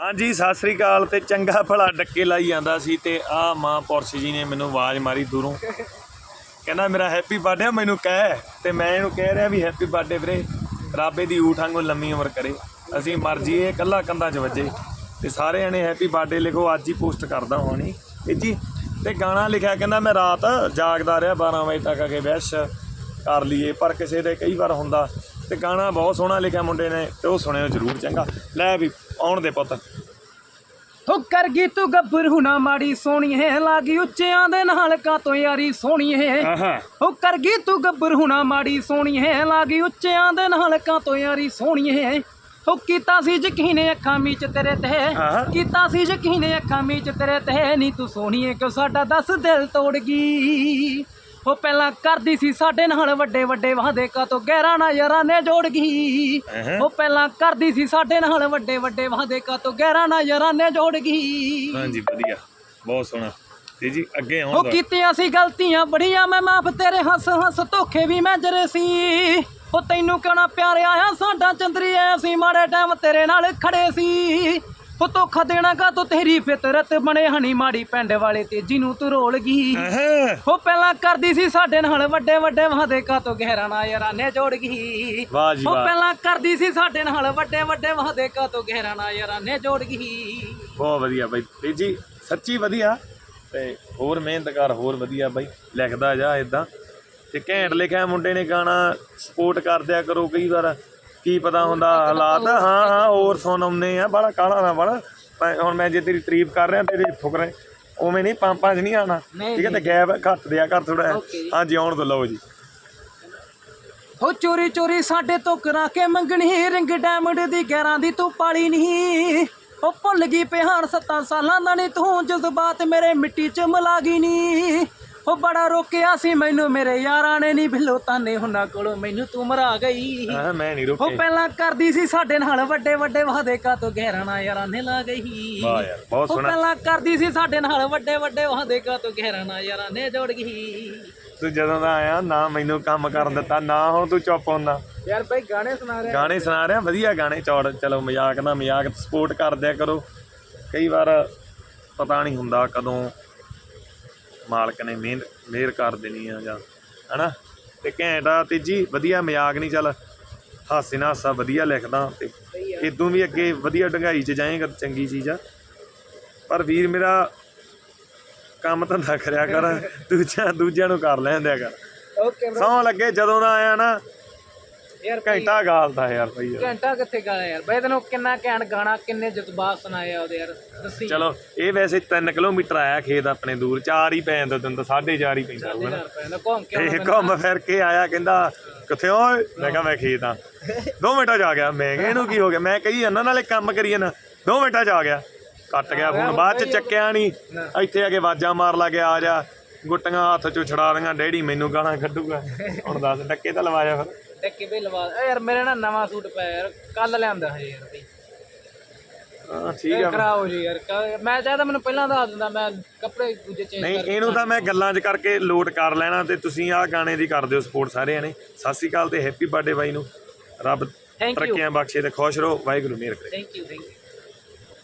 ਹਾਂਜੀ, ਸਤਿ ਸ੍ਰੀ ਅਕਾਲ ਤੇ ਚੰਗਾ ਭਲਾ ਡੱਕੇ ਲਾਈ ਜਾਂਦਾ ਸੀ ਤੇ ਆ ਮਾਂ ਪੁਰਸ਼ ਜੀ ਨੇ ਮੈਨੂੰ ਆਵਾਜ਼ ਮਾਰੀ ਦੂਰੋਂ। ਕਹਿੰਦਾ, ਮੇਰਾ ਹੈਪੀ ਬਰਥਡੇ ਮੈਨੂੰ ਕਹਿ। ਤੇ ਮੈਂ ਇਹਨੂੰ ਕਹਿ ਰਿਹਾ ਵੀ ਹੈਪੀ ਬਰਥਡੇ ਵੀਰੇ। ਰਾਬੇ ਦੀ ਊਠ ਵਾਂਗੂ ਲੰਮੀ ਉਮਰ ਕਰੇ। ਅਸੀਂ ਮਰ ਜੀਏ ਕੱਲਾ ਕੰਧਾਂ 'ਚ ਵੱਜੇ। ਤੇ ਸਾਰੇ ਜਣੇ ਹੈਪੀ ਬਰਥਡੇ ਲਿਖੋ, ਅੱਜ ਹੀ ਪੋਸਟ ਕਰਦਾ ਹੋਣੀ। ਤੇ ਜੀ, ਤੇ ਗਾਣਾ ਲਿਖਿਆ, ਕਹਿੰਦਾ, ਮੈਂ ਰਾਤ ਜਾਗਦਾ ਰਿਹਾ 12 ਵਜੇ ਤੱਕ ਅਗੇ ਵੈਸ ਕਰ ਲਈਏ। ਪਰ ਕਿਸੇ ਦੇ ਕਈ ਵਾਰ ਹੁੰਦਾ ਤੇ ਗਾਣਾ ਬਹੁਤ ਸੋਹਣਾ ਲਿਖਿਆ ਮੁੰਡੇ ਨੇ ਤੇ ਉਹ ਸੁਣਿਓ ਜ਼ਰੂਰ ਚੰਗਾ। ਲੈ ਵੀ ਆਉਣ ਦੇ ਪੁੱਤ। ਹੋ ਕਰ ਗਈ ਤੂੰ ਗੱਭਰੂ ਨਾ ਮਾੜੀ ਸੋਹਣੀ ਹੈ ਲਾਗੀ ਉੱਚਿਆਂ ਦੇ ਨਾਲ ਕਾ ਤੋਂ ਯਾਰੀ ਸੋਹਣੀ ਹੈ ਹੋ ਕਰ ਗਈ ਤੂੰ ਗੱਭਰੂ ਨਾ ਮਾੜੀ ਸੋਹਣੀ ਹੈ ਲਾਗੀ ਉੱਚਿਆਂ ਦੇ ਨਾਲ ਕਾ ਤੋਂ ਯਾਰੀ ਸੋਹਣੀ ਹੈ ਹੋ ਕੀਤਾ ਸੀ ਯਕੀਨ ਅੱਖਾਂ ਮੀਚ ਤੇਰੇ ਤੇ। ਕੀਤਾ ਸੀ ਯਕੀਨ ਅੱਖਾਂ ਮੀਚ ਤੇਰੇ ਤੇ। ਨਹੀਂ ਤੂੰ ਸੋਹਣੀ ਹੈ ਕਿਉਂ ਸਾਡਾ ਦਸ ਦਿਲ ਤੋੜ ਗਈ? ਉਹ ਪਹਿਲਾਂ ਕਰਦੀ ਸੀ ਸਾਡੇ ਨਾਲ ਵੱਡੇ ਵੱਡੇ ਵਾਅਦੇ ਕਾ ਤੋਂ ਗਹਿਰਾ ਨਾ ਯਾਰਾਂ ਨੇ ਜੋੜ ਗਈ। ਉਹ ਪਹਿਲਾਂ ਕਰਦੀ ਸੀ ਸਾਡੇ ਨਾਲ ਵੱਡੇ ਵੱਡੇ ਵਾਅਦੇ ਕਾ ਤੋਂ ਗਹਿਰਾ ਨਾ ਯਾਰਾਂ ਨੇ ਜੋੜ ਗਈ। ਹਾਂਜੀ ਵਧੀਆ। ਬਹੁਤ ਸੋਹਣਾ। ਤੇ ਜੀ ਅੱਗੇ ਉਹ ਆਉਣ ਦਾ। ਕੀਤੀਆਂ ਸੀ ਗਲਤੀਆਂ ਬੜੀਆਂ ਮੈਂ ਮਾਫ ਤੇਰੇ ਹੱਸ ਹੱਸ ਧੋਖੇ ਵੀ ਮੈਂ ਜਰੇ ਸੀ। ਉਹ ਤੈਨੂੰ ਕਿਉਂ ਨਾ ਪਿਆਰ ਆਇਆ ਸਾਡਾ ਚੰਦਰੀ ਐ ਅਸੀਂ ਮਾੜੇ ਟਾਈਮ ਤੇਰੇ ਨਾਲ ਖੜੇ ਸੀ। ਉਹ ਧੋਖਾ ਦੇਣਾ ਕਾ ਤੂੰ? ਤੇਰੀ ਫਿਤਰਤ ਬਣੇ ਹਣੀ ਮਾੜੀ ਪਿੰਡ ਵਾਲੇ ਤੇ ਜਿਹਨੂੰ ਤੂੰ ਰੋਲ ਗਈ। ਉਹ ਪਹਿਲਾਂ ਕਰਦੀ ਸੀ ਸਾਡੇ ਨਾਲ ਵੱਡੇ ਵੱਡੇ ਵਾਅਦੇ ਕਾ ਤੋਂ ਗਹਿਰਾ ਨਾ ਯਾਰਾਂ ਨੇ ਜੋੜ ਗਈ। ਵਾਹ ਜੀ ਉਹ ਵਾਹ। ਪਹਿਲਾਂ ਕਰਦੀ ਸੀ ਸਾਡੇ ਨਾਲ ਵੱਡੇ ਵੱਡੇ ਵਾਅਦੇ ਕਾ ਤੋਂ ਗਹਿਰਾ ਨਾ ਯਾਰਾਂ ਨੇ ਜੋੜ ਗਈ। ਬਹੁਤ ਵਧੀਆ ਬਾਈ। ਤੇ ਜੀ ਸੱਚੀ ਵਧੀਆ। ਤੇ ਹੋਰ ਮਿਹਨਤ ਕਰ ਹੋਰ ਵਧੀਆ ਬਾਈ। ਲਿਖਦਾ ਜਾ ਇਦਾਂ ਤੇ ਘੈਂਟ ਲਿਖਿਆ ਮੁੰਡੇ ਨੇ ਗਾਣਾ। ਸਪੋਰਟ ਕਰ ਦਿਆ ਕਰੋ ਕਈ ਵਾਰ। ਕੀ ਪਤਾ ਹੁੰਦਾ ਹਾਲਾਤ ਹਾਂ ਹਾਂ ਹੋਰ ਸੁਣ ਆਉਂਦੇ ਆ। ਬੜਾ ਕਾਲਾ ਨਾ ਬੜਾ ਹੁਣ ਮੈਂ ਜੇ ਤੇਰੀ ਤਾਰੀਫ ਕਰ ਰਿਹਾ ਤੇਰੀ ਫੁਕਰੇ ਉਵੇਂ ਨਹੀਂ ਪੰਪਾਂ 'ਚ ਨਹੀਂ ਆਣਾ ਠੀਕ ਹੈ ਤੇ ਗੈਪ ਘੱਟ ਦਿਆ ਕਰ ਥੋੜਾ। ਹਾਂਜੀ ਆਉਣ ਤੋਂ ਲਓ ਜੀ। ਹੋ ਚੋਰੀ ਚੋਰੀ ਸਾਡੇ ਤੋਂ ਕਰਾ ਕੇ ਮੰਗਣੀ। ਰਿੰਗ ਡਾਇਮੰਡ ਦੀ ਗੈਰਾਂ ਦੀ ਤੂੰ ਪਾਲੀ ਨਹੀਂ। ਉਹ ਭੁੱਲ ਗਈ ਪਿਹਾਰ ਸੱਤਾਂ ਸਾਲਾਂ ਦਾ ਨਹੀਂ ਤੂੰ ਜਜ਼ਬਾਤ ਮੇਰੇ ਮਿੱਟੀ 'ਚ ਮਿਲਾ ਗਈ ਨਹੀਂ ਉਹ ਬੜਾ ਰੋਕਿਆ ਸੀ ਮੈਨੂੰ ਮੇਰੇ ਯਾਰਾਂ ਨੇ ਨਹੀਂ ਭਿੱਲੋ ਤਾਨੇ ਹੁਨਾਂ ਕੋਲੋਂ ਮੈਨੂੰ ਤੂੰ ਮਰਾ ਗਈ। ਹਾਂ ਮੈਂ ਨਹੀਂ ਉਹ ਰੁਕੇ ਪਹਿਲਾਂ ਕਰਦੀ ਸੀ ਸਾਡੇ ਨਾਲ ਵੱਡੇ ਵੱਡੇ ਵਾਅਦੇ ਕਾ ਤੋਂ ਗਹਿਰਾ ਨਾ ਯਾਰਾਂ ਨੇ ਲਾ ਗਈ। ਵਾਹ ਯਾਰ ਬਹੁਤ ਉਹ ਸੋਹਣਾ। ਪਹਿਲਾਂ ਕਰਦੀ ਸੀ ਸਾਡੇ ਨਾਲ ਵੱਡੇ ਵੱਡੇ ਵਾਅਦੇ ਕਾ ਤੋਂ ਗਹਿਰਾ ਨਾ ਯਾਰਾਂ ਨੇ ਜੋੜ ਗਈ। ਤੂੰ ਜਦੋਂ ਦਾ ਆਇਆ ਨਾ ਮੈਨੂੰ ਕੰਮ ਕਰਨ ਦਿੱਤਾ ਨਾ ਹੋ ਤੂੰ ਚੁੱਪ ਹੁੰਦਾ। ਯਾਰ ਭਾਈ ਗਾਣੇ ਸੁਣਾ ਰਿਹਾ। ਗਾਣੇ ਸੁਣਾ ਰਿਹਾ ਵਧੀਆ ਗਾਣੇ ਚੌੜ ਚਲੋ ਮਜ਼ਾਕ ਦਾ ਮਜ਼ਾਕ ਸਪੋਰਟ ਕਰ ਦਿਆ ਕਰੋ। ਕਈ ਵਾਰ ਪਤਾ ਨਹੀਂ ਹੁੰਦਾ ਕਦੋਂ ਮਾਲਕ ਨੇ ਮਿਹਨਤ ਮਿਹਰ ਕਰ ਦੇਣੀ ਆ ਜਾਂ ਹਨਾ? ਤੇ ਘੈਂਟਾ ਤੇ ਜੀ ਵਧੀਆ ਮਜ਼ਾਕ ਨਹੀਂ ਚੱਲ ਹਾਸੇ ਨਾਲ ਹਾਸਾ ਵਧੀਆ ਲਿਖਦਾ ਤੇ ਇਦੋਂ ਵੀ ਅੱਗੇ ਵਧੀਆ ਡੰਗਾਈ 'ਚ ਜਾਏਗਾ ਚੰਗੀ ਚੀਜ਼ ਆ। ਪਰ ਵੀਰ ਮੇਰਾ ਕੰਮ ਧੰਦਾ ਕਰਿਆ ਕਰ ਦੂਜਿਆਂ ਦੂਜਿਆਂ ਨੂੰ ਕਰ ਲੈਂਦਿਆ ਕਰ। ਸੌਂ ਲੱਗੇ ਜਦੋਂ ਦਾ ਆਇਆ ਨਾ ਯਾਰ ਭਾਈ ਘੰਟਾ ਗਾਲਦਾ ਯਾਰ ਭਾਈ ਯਾਰ। ਘੰਟਾ ਕਿੱਥੇ ਗਾਇਆ ਯਾਰ? ਬਈ ਤੈਨੂੰ ਕਿੰਨਾ ਘੈਂਟ ਗਾਣਾ ਕਿੰਨੇ ਜਜ਼ਬਾਤ ਸੁਣਾਏ ਆ ਉਹਦੇ ਯਾਰ ਦੱਸੀ। ਚਲੋ ਇਹ ਵੈਸੇ 3 ਕਿਲੋਮੀਟਰ ਆਇਆ ਖੇਤ ਆਪਣੇ ਦੂਰ 4 ਹੀ ਪੈਂਦਾ ਤੈਨੂੰ ਤਾਂ 4.5 ਹੀ ਪੈਂਦਾ ਹੋਊਗਾ ਨਾ ਪੈਂਦਾ ਘੁੰਮ ਕੇ ਤੇ ਘੁੰਮ ਫਿਰ ਕੇ ਆਇਆ ਕਹਿੰਦਾ ਕਿੱਥੇ ਓਏ? ਮੈਂ ਕਿਹਾ ਮੈਂ ਖੇਤ। ਆ 2 ਮਿੰਟਾਂ ਚ ਆ ਗਿਆ ਮੈਂ ਕਿਹਾ ਇਹਨੂੰ ਕੀ ਹੋ ਗਿਆ? ਮੈਂ ਕਹੀ ਇਹਨਾਂ ਨਾਲੇ ਕੰਮ ਕਰੀ ਨਾ। 2 ਮਿੰਟਾਂ ਚ ਆ ਗਿਆ ਕੱਟ ਗਿਆ ਫੋਨ ਬਾਅਦ ਚ ਚੱਕਿਆ ਨਹੀਂ ਇੱਥੇ ਆ ਕੇ ਆਵਾਜ਼ਾਂ ਮਾਰ ਲਾ ਕੇ ਆ ਜਾ ਗੁੱਟੀਆਂ ਹੱਥ ਚੋਂ ਛੜਾ ਦੀਆਂ ਡੈਡੀ ਮੈਨੂੰ ਗਾਲਾਂ ਕੱਢੂਗਾ। ਹੁਣ ਦੱਸ ਡੱਕੇ ਤਾਂ ਲਵਾਇਆ ਫਿਰ। ਟੱਕੇ ਬਈ ਲਵਾ ਏ ਯਾਰ ਮੇਰੇ ਨਾਲ ਨਵਾਂ ਸੂਟ ਪਾਇਆ ਯਾਰ ਕੱਲ ਲਿਆਂਦਾ ਹਜੇ ਯਾਰ ਬਈ ਹਾਂ ਠੀਕ ਇਹ ਆ ਖਰਾਬ ਹੋ ਜੀ ਯਾਰ ਕੱਲ੍ਹ- ਮੈਂ ਚਾਹਦਾ ਮੈਨੂੰ ਪਹਿਲਾਂ ਦੱਸ ਦਿੰਦਾ ਮੈਂ ਕੱਪੜੇ ਦੂਜੇ ਚੇਂਜ ਨਹੀਂ ਇਹਨੂੰ ਤਾਂ ਮੈਂ ਗੱਲਾਂ 'ਚ ਕਰਕੇ ਲੋਡ ਕਰ ਲੈਣਾ ਤੇ ਤੁਸੀਂ ਆਹ ਗਾਣੇ ਦੀ ਕਰ ਦਿਓ ਸਪੋਰਟ ਸਾਰਿਆਂ ਨੇ। ਸਤਿ ਸ੍ਰੀ ਅਕਾਲ ਤੇ ਹੈਪੀ ਬਰਥਡੇ ਬਾਈ ਨੂੰ। ਰੱਬ ਤਰੱਕੀਆਂ ਬਖਸ਼ੇ ਤੇ ਖੁਸ਼ ਰਹੋ। ਵਾਹਿਗੁਰੂ ਮਿਹਰ ਕਰੇ। Thank you thank you